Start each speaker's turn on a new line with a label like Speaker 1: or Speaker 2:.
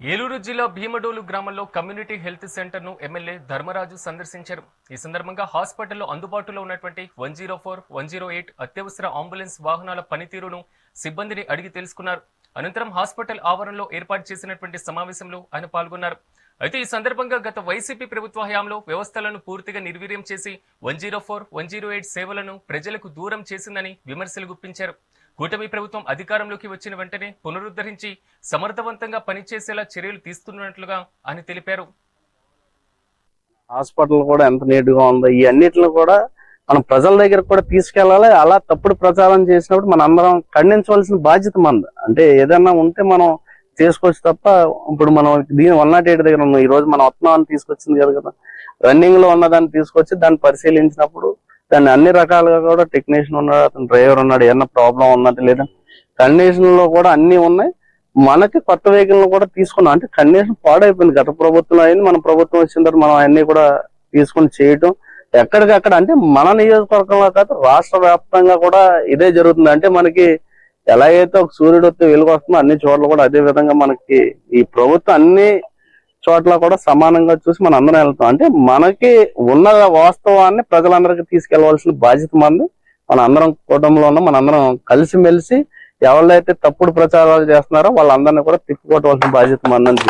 Speaker 1: ఏలూరు జిల్లా భీమడోలు గ్రామంలో community health సెంటర్ను ఎమ్మెల్యే ధర్మరాజు సందర్శించారు. ఈ సందర్భంగా హాస్పిటల్లో అందుబాటులో ఉన్నటువంటి one zero four one zero eight అత్యవసర అంబులెన్స్ వాహనాల పనితీరును సిబ్బందిని అడిగి తెలుసుకున్నారు. అనంతరం హాస్పిటల్ ఆవరణలో ఏర్పాటు చేసినటువంటి సమావేశంలో ఆయన పాల్గొన్నారు. అయితే ఈ సందర్భంగా గత వైసీపీ ప్రభుత్వ హయాంలో వ్యవస్థలను పూర్తిగా నిర్వీర్యం చేసి one zero four one zero eight సేవలను ప్రజలకు దూరం చేసిందని విమర్శలు గుప్పించారు. కూటమి ప్రభుత్వం అధికారంలోకి వచ్చిన వెంటనే పునరుద్ధరించి సమర్థవంతంగా పనిచేసేలా చర్యలు తీసుకున్నట్లుగా అని తెలిపారు.
Speaker 2: హాస్పిటల్ కూడా ఎంత నీట్గా ఉందో ఈ అన్నిటిని కూడా మనం ప్రజల దగ్గర కూడా తీసుకెళ్ళాలి అలా తప్పుడు ప్రచారం చేసినప్పుడు మన అందరం ఖండించవలసిన బాధ్యత మనది. అంటే ఏదైనా ఉంటే మనం చేసుకోవచ్చు తప్ప ఇప్పుడు మనం దీని వన్ నాట్ ఎయిట్ దగ్గర ఉన్నాం. ఈ రోజు మనం వస్తున్నామని తీసుకొచ్చింది కదా కదా. రన్నింగ్లో ఉన్న దాన్ని తీసుకొచ్చి దాన్ని పరిశీలించినప్పుడు దాన్ని అన్ని రకాలుగా కూడా టెక్నీషియన్ ఉన్నాడు అతను డ్రైవర్ ఉన్నాడు ఏమన్నా ప్రాబ్లం ఉన్నట్టు లేదా? కండిషన్లో కూడా అన్ని ఉన్నాయి. మనకి కొత్త వెహికల్ కూడా తీసుకున్నాం. అంటే కండిషన్ పాడైపోయింది. గత ప్రభుత్వం అయింది. మన ప్రభుత్వం వచ్చిన తర్వాత మనం అన్ని కూడా తీసుకుని చేయటం. ఎక్కడికక్కడ అంటే మన నియోజకవర్గంలో కాదు రాష్ట్ర వ్యాప్తంగా కూడా ఇదే జరుగుతుంది. అంటే మనకి ఎలాగైతే ఒక సూర్యుడు వస్తే వెలుగు వస్తుందో అన్ని చోట్ల కూడా అదే విధంగా మనకి ఈ ప్రభుత్వం అన్ని చోట్ల కూడా సమానంగా చూసి మనం అందరం వెళ్తాం. అంటే మనకి ఉన్న వాస్తవాన్ని ప్రజలందరికీ తీసుకెళ్ళవలసిన బాధ్యత మంది మన అందరం కుటుంబంలో ఉన్న మనందరం కలిసిమెలిసి ఎవరైతే తప్పుడు ప్రచారాలు చేస్తున్నారో వాళ్ళందరినీ కూడా తిప్పుకోవటవలసిన బాధ్యత మంది